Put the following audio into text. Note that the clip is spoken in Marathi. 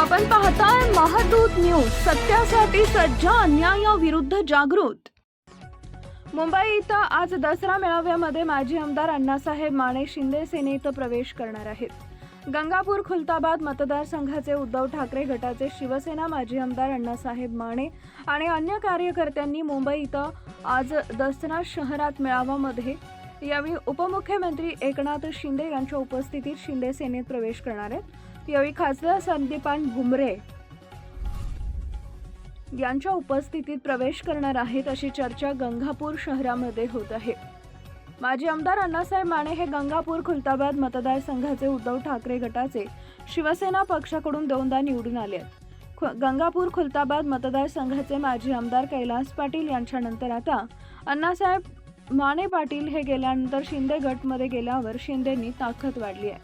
आपण पाहताय महादूत न्यूज सत्यासाठी सज्ज अन्यायाविरुद्ध जागृत. मुंबई इथं आज दसरा मेळाव्यामध्ये माजी आमदार अण्णासाहेब माने शिंदे सेनेत प्रवेश करणार आहेत. गंगापूर खुलताबाद मतदारसंघाचे उद्धव ठाकरे गटाचे शिवसेना माजी आमदार अण्णासाहेब माने आणि अन्य कार्यकर्त्यांनी मुंबई इथं आज दसरा शहरात मेळाव्यामध्ये यावेळी उपमुख्यमंत्री एकनाथ शिंदे यांच्या उपस्थितीत शिंदे सेनेत प्रवेश करणार आहेत. यावेळी खासदार संदीपान भुमरे यांच्या उपस्थितीत प्रवेश करणार आहेत अशी चर्चा गंगापूर शहरामध्ये होत आहे. माजी आमदार अण्णासाहेब माने हे गंगापूर खुलताबाद मतदारसंघाचे उद्धव ठाकरे गटाचे शिवसेना पक्षाकडून दोनदा निवडून आले आहेत. खु- गंगापूर खुलताबाद मतदारसंघाचे माजी आमदार कैलास पाटील यांच्यानंतर आता अण्णासाहेब माने पाटील हे गेल्यानंतर शिंदे गटमध्ये गेल्यावर शिंदेनी ताकद वाढली आहे.